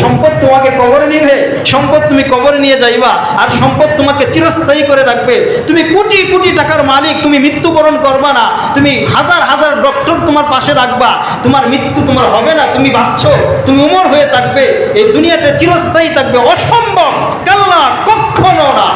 সম্পদ তোমাকে কবরে নিবে, সম্পদ তুমি কবরে নিয়ে যাইবা, আর সম্পদ তোমাকে চিরস্থায়ী করে রাখবে। তুমি কোটি কোটি টাকার মালিক, তুমি মৃত্যুবরণ করবা না, তুমি হাজার হাজার ডক্টর তোমার পাশে রাখবা, তোমার মৃত্যু তোমার হবে না, তুমি ভাবছ, তুমি উমর হয়ে থাকবে, এই দুনিয়াতে চিরস্থায়ী থাকবে, অসম্ভব, কাল্লা কখনো না।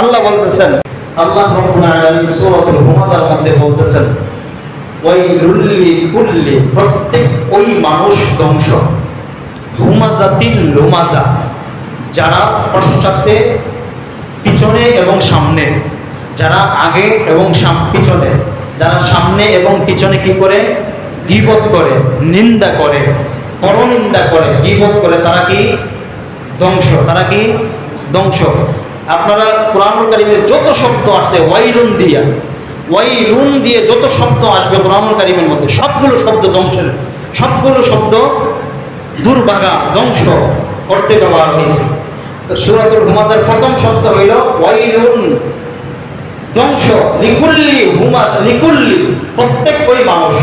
আল্লাহ বলতেছেন, আল্লাহ মধ্যে বলতেছেন ওয়াইলুল্লি কুল্লি প্রত্যেক ওই মানুষ ধ্বংস। হুমাজাতিল লোমাজা, যারা পশ্চাতে পিছনে এবং সামনে, যারা আগে এবং পিছনে, যারা সামনে এবং পিছনে কি করে? গিবত করে, নিন্দা করে, পরনিন্দা করে, গিবত করে, তারা কি? ধ্বংস, তারা কি? ধ্বংস। আপনারা কোরআনুল কারিমের যত শব্দ আছে ওয়াইলুন দিয়া, ওয়াইলুন দিয়ে যত শব্দ আসবে কোরআনুল কারিমের মধ্যে, সবগুলো শব্দ ধ্বংসের, সবগুলো শব্দ দুর্ভাগা ধ্বংস করতে ব্যবহার হয়েছে। তো সুরাতুল হুমাজার প্রথম শব্দ হইল, ওয়াইলুন ধ্বংস, লিকুল্লি হুমাজ লিকুল্লি, প্রত্যেক ওই মানুষ,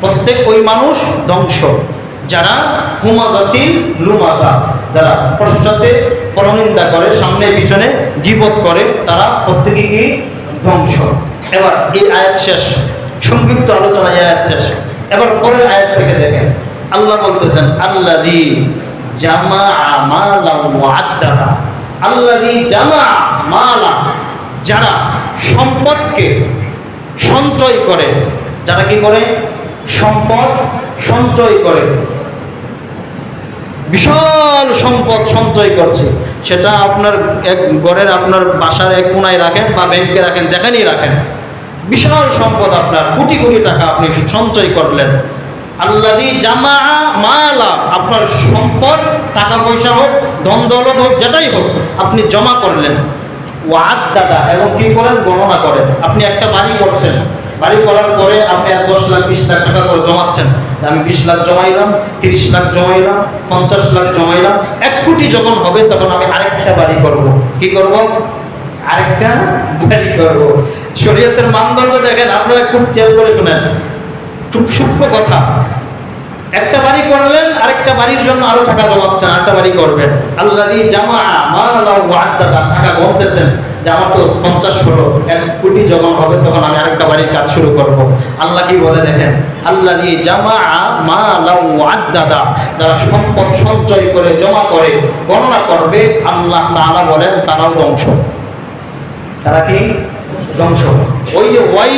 প্রত্যেক ওই মানুষ ধ্বংস। যারা হুমাজাতিল লুমাজা, যারা পশ্চাতে পরনিন্দা করে, সামনে পিছনে জীবত করে, তারা প্রত্যেকে কি? ধ্বংস। এবার এই আয়াত শেষ। সংক্ষিপ্ত আলোচনা এই আয়াত শেষ। এবার পরের আয়াত থেকে দেখেন। আল্লাহ বলতেছেন জামা জামা মালা, যারা সম্পদকে সঞ্চয় করে, যারা কি করে? সম্পদ সঞ্চয় করে। বিশাল সম্পদ সঞ্চয় করছে। সেটা আপনার এক ঘরের আপনার বাসার এক কোনায় রাখেন বা ব্যাংকে রাখেন, যেখানেই রাখেন। বিশাল সম্পদ আপনার, কোটি কোটি টাকা আপনি সঞ্চয় করলেন। আল্লাদি জামা মালা, আপনার সম্পদ, টাকা পয়সা হোক, ধন দৌলত হোক, যেটাই হোক, আপনি জমা করলেন। ওয়াদ দাদা এবং কি করেন? গণনা করেন। আপনি একটা বাড়ি করছেন। বাড়ি করার পরে আপনি আর দশ লাখ, বিশ লাখ টাকা করে জমাচ্ছেন। আমি বিশ লাখ জমাইলাম, তিরিশ লাখ জমাইলাম, পঞ্চাশ লাখ জমাইলাম। এক কোটি যখন হবে, তখন আমি আরেকটা বাড়ি করব। কি করব? আরেকটা বাড়ি করব। শরীয়তের মানদণ্ড দেখেন আপনারা খুব চেয়ার করে শুনেন। সূক্ষ্ম কথা। একটা বাড়ি করলেন, আরেকটা বাড়ির জন্য আরও টাকা জমাচ্ছেন, আরেকটা বাড়ি করবেন। আল্লাহ জামা ওয়াদাদা টাকা গমতেছেন যে আমার তো পঞ্চাশ হলো এক কোটি যখন হবে, তখন আমি আরেকটা বাড়ির কাজ শুরু করব। আল্লাহ কি বলে দেখেন? আল্লাহ দিয়ে জামা মালা ওয়াদাদা যারা সম্পদ সঞ্চয় করে, জমা করে, গণনা করবে, আল্লাহ তাআলা বলেন তারাও ধ্বংস। তারা কি? ধ্বংস। ওই যে ওয়াই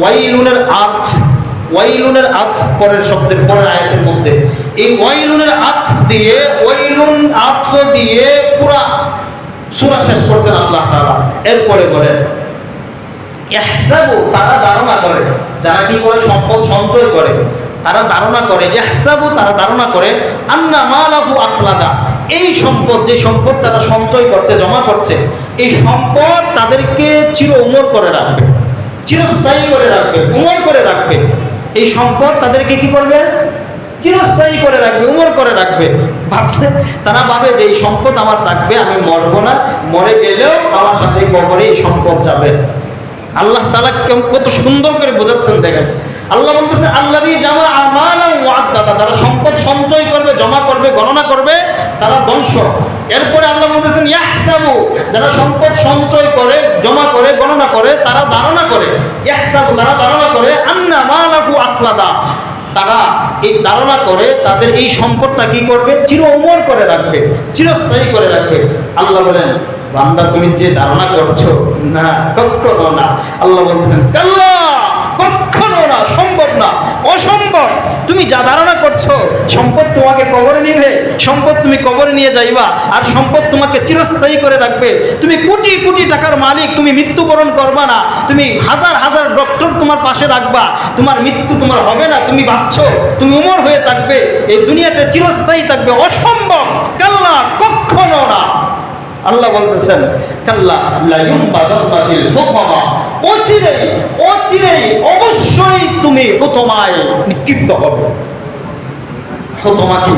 ওয়াইলুনের আর্থ ওয়াইলুনের আর্থ পরের শব্দের পরের আয়াতের মধ্যে। এই ওয়াইলুনের আর্থ দিয়ে, ওয়াইলুন আর্থ দিয়ে পুরা সূরা শেষ করছেন আল্লাহ তাআলা। এরপরে বলেন ইহসাবু তারা ধারণা করে। যারা কি করে? সম্পদ সঞ্চয় করে। তারা ধারণা করে ইহসাবু তারা ধারণা করে, আন্না মালাহু আখলাদা। এই সম্পদ, যে সম্পদ তারা সঞ্চয় করছে, জমা করছে, এই সম্পদ তাদেরকে চির উমর করে রাখবে। চিরস্থায়ী করে রাখবে, উমর করে রাখবে। এই সম্পদ তাদেরকে কি করবে? চিরস্থায়ী করে রাখবে, উমর করে রাখবে। ভাবছে, তারা ভাবে যে এই সম্পদ আমার থাকবে, আমি মরবো না। মরে গেলেও আমার সাথে কবরে এই সম্পদ যাবে। আল্লাহ তালা কত সুন্দর করে বোঝাচ্ছেন, দেখেন। আল্লাহ বলতেছে আল্লাহ জামা আমাল ওয়াদাদা তারা সম্পদ সঞ্চয় করবে, জমা করবে, গণনা করবে, তারা ধ্বংস। এরপরে আল্লাহ বলতেছেন, ইয়াহসাবু যারা সম্পদ সঞ্চয় করে, জমা করে, গণনা করে, তারা ধারণা করে। ইয়াহসাবু, তারা ধারণা করে, আন্না মালাহু আখলাদা তারা এই ধারণা করে, তাদের এই সম্পদটা কি করবে? চির উমর করে রাখবে, চিরস্থায়ী করে রাখবে। আল্লাহ বলেন, বান্দা, তুমি যে ধারণা করছ, না, কখনো না। আল্লাহ বলতেছেন, কাল্লা কখনো না সম্ভব না, অসম্ভব। তুমি যা ধারণা করছ, সম্পদ তোমাকে কবরে নিবে, সম্পদ তুমি কবরে নিয়ে যাইবা, আর সম্পদ তোমাকে চিরস্থায়ী করে রাখবে। তুমি কোটি কোটি টাকার মালিক, তুমি মৃত্যুবরণ করবা না, তুমি হাজার হাজার ডক্টর তোমার পাশে রাখবা। তোমার মৃত্যু তোমার হবে না, তুমি ভাবছ, তুমি উমর হয়ে থাকবে, এই দুনিয়াতে চিরস্থায়ী থাকবে, অসম্ভব। কাল্লা কখনো না। আল্লাহ বলতেছেন, কাল্লা তুমি হুতমায় নিক্ষিপ্ত হবে হুতমা কি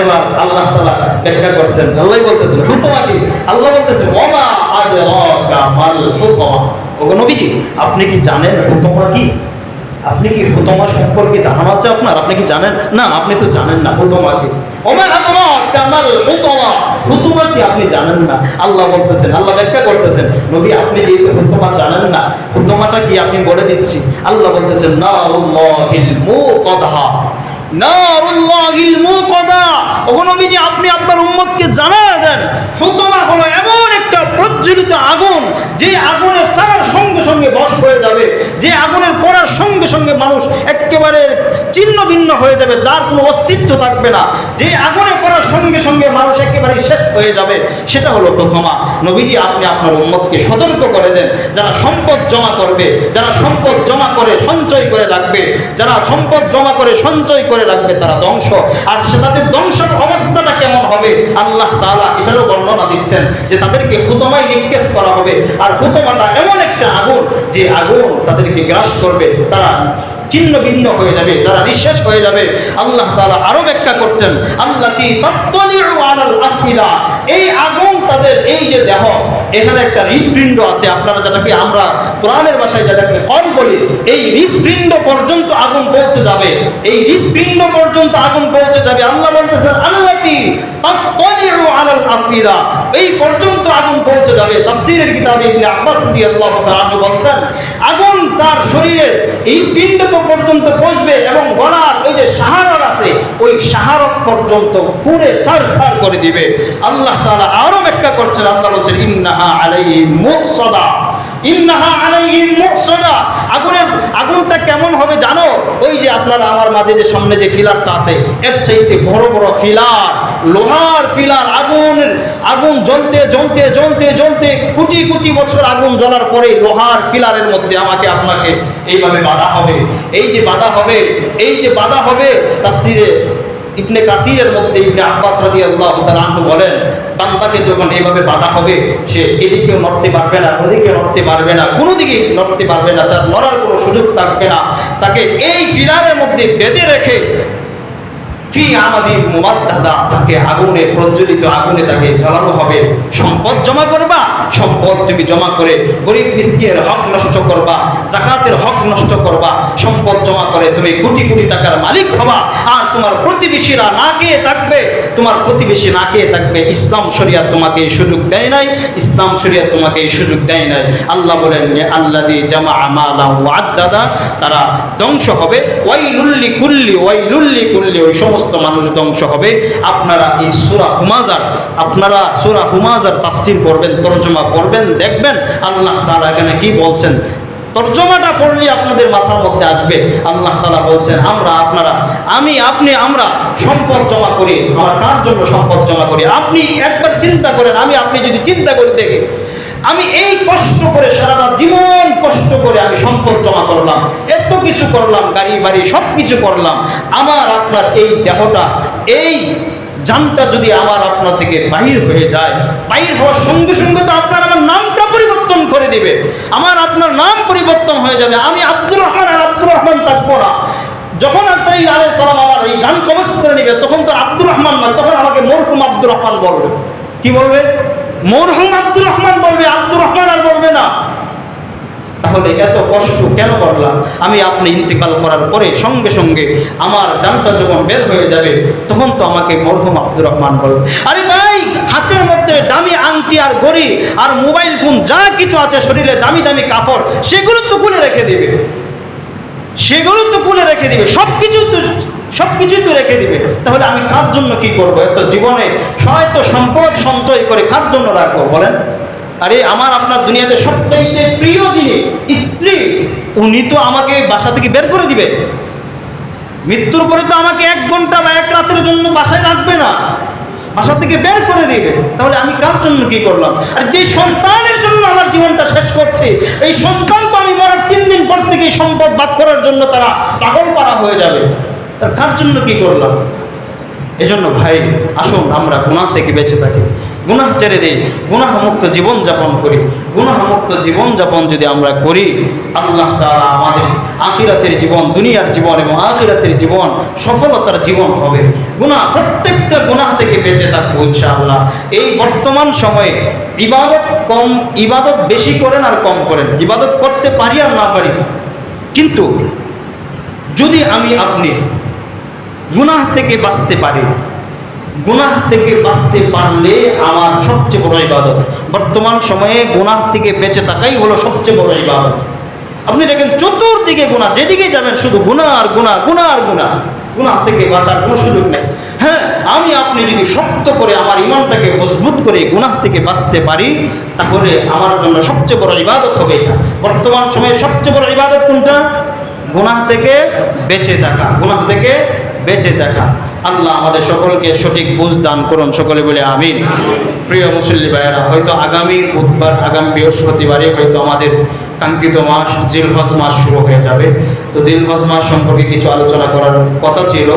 এবার আল্লাহ তালা ব্যাখ্যা করছেন, আল্লাহ বলতেছেন হুতমা কি আল্লাহ বলতেছেন, ওমা আদরাকা মাল হুতমা ওগো নবীজি, আপনি কি জানেন হুতমা কি? আপনি কি হুতমা সম্পর্কে ধারণা আছে আপনার? আপনি কি জানেন? না, আপনি তো জানেন না হুতমাকে হুতমা কি আপনি জানেন না। আল্লাহ বলতেছেন, আল্লাহ ব্যাখ্যা করতেছেন। নবী, আপনি যেহেতু হুতমা জানেন না হুতমাটা কি আপনি বলে দিচ্ছি? আল্লাহ বলতেছেন নবীজি, আপনি আপনার উম্মতকে জানায় দেন। হুতমা হলো এমন একটা প্রজ্বলিত আগুন, যে আগুনের চারার সঙ্গে সঙ্গে বশ হয়ে যাবে যে আগুনের পড়ার সঙ্গে সঙ্গে মানুষ একেবারে ছিন্ন ভিন্ন হয়ে যাবে, তার কোনো অস্তিত্ব থাকবে না। যে আগুনে পড়ার সঙ্গে সঙ্গে মানুষ একেবারে শেষ হয়ে যাবে, সেটা হলো প্রথমা। নবীজি আপনি আপনার উন্মতকে সতর্ক করে দেন, যারা সম্পদ জমা করবে, যারা সম্পদ জমা করে, সঞ্চয় করে রাখবে যারা সম্পদ জমা করে, সঞ্চয় করে রাখবে তারা ধ্বংস। আর সে তাদের ধ্বংসের অবস্থাটা কেমন হবে? আল্লাহ তাআলা এটারও বর্ণনা দিচ্ছেন যে তাদেরকে হুতমায় নিক্ষেপ করা হবে। আর হুতমাটা এমন একটা আগুন যে আগুন তাদেরকে গ্রাস করবে। তারা ছিন্ন ভিন্ন হয়ে যাবে, তারা নিঃশেষ হয়ে যাবে। আল্লাহ তাআলা আরও ব্যাখ্যা করছেন, আল্লাতি তাত্তালিউ আলাল আফিদা। এই আগুন তাদের এই যে দেহ, এখানে একটা হৃদপিণ্ড আছে। আপনারা যেটাকে আমরা কোরআনের ভাষায় যেটাকে কল বলি, এই হৃদপিণ্ড পর্যন্ত আগুন পৌঁছে যাবে। এই হৃদপিণ্ড পর্যন্ত আগুন পৌঁছে যাবে। আল্লাহ বলতেছেন, আল্লাহ আফিদা এই পর্যন্ত আগুন পৌঁছে যাবে। তাফসীরের কিতাবে ইবনে আব্বাস রাদিয়াল্লাহু তাআলা বলছেন, আগুন তার শরীরে এই পিণ্ড তো পর্যন্ত পৌঁছবে এবং গলার ওই যে সাহারত আছে, ওই সাহারত পর্যন্ত পুরে চারফার করে দিবে। আল্লাহ তাআলা আরও ব্যাখ্যা করছেন, আল্লাহ বলছেন, ইন্নাহা আলাইহিম মুকসাদা ইন্নাহা আলাইহিম মুকসাদা আগুনের, আগুনটা কেমন হবে জানো? ওই যে আপনারা আমার মাঝে যে সামনে যে ফিলারটা আছে, এর চাইতে বড় বড় ফিলার। লোহার ফিলার, আগুন আগুন জ্বলতে জ্বলতে জ্বলতে জ্বলতে কোটি কোটি বছর আগুন জ্বলার পরে লোহার ফিলারের মধ্যে আমাকে আপনাকে এইভাবে বাধা হবে। এই যে বাধা হবে, এই যে বাধা হবে, তাফসিরে ইবনে কাসিরের মধ্যে ইবনে আব্বাস রাদিয়াল্লাহু তাআলা আনহু বলেন, বান্দাকে যখন এইভাবে বাধা হবে, সে এদিকেও নড়তে পারবে না, ওদিকে নড়তে পারবে না, কোনো দিকে নড়তে পারবে না, তার নড়ার কোনো সুযোগ থাকবে না। তাকে এই ফিলারের মধ্যে বেঁধে রেখে ফি আমাদের মুমাদ্দাদা তাকে আগুনে, প্রজ্বলিত আগুনে তাকে জ্বালানো হবে? সম্পদ জমা করবা? সম্পদ তুমি জমা করে গরিব মিসকিনের হক নষ্ট করবা, জাকাতের হক নষ্ট করবা। সম্পদ জমা করে তুমি কোটি কোটি টাকার মালিক হবা। আর তোমার প্রতিবেশীরা না খেয়ে থাকবে, তোমার প্রতিবেশী না খেয়ে থাকবে। ইসলাম শরিয়া তোমাকে সুযোগ দেয় নাই, ইসলাম শরিয়া তোমাকে সুযোগ দেয় নাই। আল্লাহ বলেন যে আল্লাহ দি জামা আমালা ওয়াদ্দাদা তারা ধ্বংস হবে। ওয়াইলুল্লি কুল্লি ওয়াইলুল্লি কুল্লি ওই সমস্ত মানুষ ধ্বংস হবে। আপনারা এই সুরা হুমাজার, আপনারা সুরা হুমাজার তাফসির করবেন তর্জমা করবেন দেখবেন আল্লাহ তাআলা এখানে কি বলছেন। তর্জমাটা পড়লে আপনাদের মাথার মধ্যে আসবে। আল্লাহ তাআলা বলছেন, আমরা, আপনারা, আমি, আপনি, আমরা সম্পদ জমা করি। আমার কার জন্য সম্পদ জমা করি? আপনি একবার চিন্তা করেন, আমি, আপনি যদি চিন্তা করে দেখি আমি এই কষ্ট করে সারাটা জীবন কষ্ট করে আমি সম্পদ জমা করলাম। এত কিছু করলাম, গাড়ি, বাড়ি সব কিছু করলাম। আমার, আপনার এই দেহটা, এই জানটা যদি আমার আপনার থেকে বাহির হয়ে যায়, বাহির হওয়ার সঙ্গে সঙ্গে তো আপনার আমার নামটা পরিবর্তন করে দিবে। আমার আপনার নাম পরিবর্তন হয়ে যাবে। আমি আব্দুর রহমান আর আব্দুর রহমান থাকব না। যখন আজরাইল আলাইহিস সালাম আমার এই জান কবজ করে নেবে, তখন তো আব্দুর রহমান না তখন আমাকে মরহুম আব্দুর রহমান বলবে। কি বলবে? মরহুম আব্দুর রহমান বলবে, আব্দুর রহমান আর বলবে না। তাহলে এত কষ্ট কেন করলাম? আমি আপনি ইন্তেকাল করার পরে সঙ্গে সঙ্গে আমার জানটা যখন বের হয়ে যাবে, তখন তো আমাকে মরহুম আব্দুর রহমান বলবে। আরে ভাই, হাতের মধ্যে দামি আংটি আর গড়ি আর মোবাইল ফোন যা কিছু আছে শরীরে দামি দামি কাপড়, সেগুলো তো খুলে রেখে দিবে। সেগুলো তো খুলে রেখে দিবে। সব কিছু তো সব কিছুই তো রেখে দিবে। তাহলে আমি কার জন্য কি করব? এত জীবনে হয়তো সম্পদ সঞ্চয় করে কার জন্য রাখব বলেন? আরে আমার আপনার দুনিয়াতে সবচাইতে প্রিয় যিনি, স্ত্রী, উনি তো আমাকে বাসা থেকে বের করে দিবে। মৃত্যুর পরে তো আমাকে এক ঘণ্টা বা এক রাতের জন্য বাসায় রাখবে না। বাসা থেকে বের করে দিবে। তাহলে আমি কার জন্য কি করলাম? আর যে সন্তানের জন্য আমার জীবনটা শেষ করছে, এই সন্তান তো আমি মরার তিন দিন পর থেকে সম্পদ বাদ করার জন্য তারা পাগল পাড়া হয়ে যাবে। তার কার জন্য কি করলাম? এজন্য ভাই, আসুন, আমরা গুণা থেকে বেঁচে থাকি। গুনাহ ছেড়ে দিই, গুনাহমুক্ত জীবনযাপন করি। গুনাহমুক্ত জীবনযাপন যদি আমরা করি, আল্লাহ তাআলা আমাদের আখিরাতের জীবন, দুনিয়ার জীবন এবং আখিরাতের জীবন, সফলতার জীবন হবে। গুনাহ, প্রত্যেকটা গুনাহ থেকে বেঁচে থাকব ইনশাআল্লাহ। এই বর্তমান সময়ে ইবাদত কম, ইবাদত বেশি করেন আর কম করেন। ইবাদত করতে পারি আর না পারি। কিন্তু যদি আমি আপনি গুনাহ থেকে বাঁচতে পারি। গুনাহ থেকে বাঁচতে পারলে আমার সবচেয়ে বড় ইবাদত। বর্তমান সময়ে গুনাহ থেকে বেঁচে থাকাই হলো সবচেয়ে বড় ইবাদত। আপনি দেখেন চতুর্দিকে গুণা যেদিকে যাবেন শুধু গুণা আর গুণা গুণা আর গুণা গুণা থেকে বাঁচার কোনো সুযোগ নেই। হ্যাঁ আমি আপনি যদি শক্ত করে আমার ইমানটাকে মজবুত করে গুনাহ থেকে বাঁচতে পারি, তাহলে আমার জন্য সবচেয়ে বড় ইবাদত হবে এটা। বর্তমান সময়ে সবচেয়ে বড় ইবাদত কোনটা? গুনাহ থেকে বেঁচে থাকা। গুনাহ থেকে বেঁচে দেখা আল্লাহ আমাদের সকলকে সঠিক বুঝ দান করুন, সকলে বলে আমিন। প্রিয় মুসল্লি ভাইয়েরা, হয়তো আগামী বুধবার, আগামী বৃহস্পতিবারে হয়তো আমাদের কাঙ্ক্ষিত মাস, জিলহজ মাস শুরু হয়ে যাবে। তো জিলহজ মাস সম্পর্কে কিছু আলোচনা করার কথা ছিল।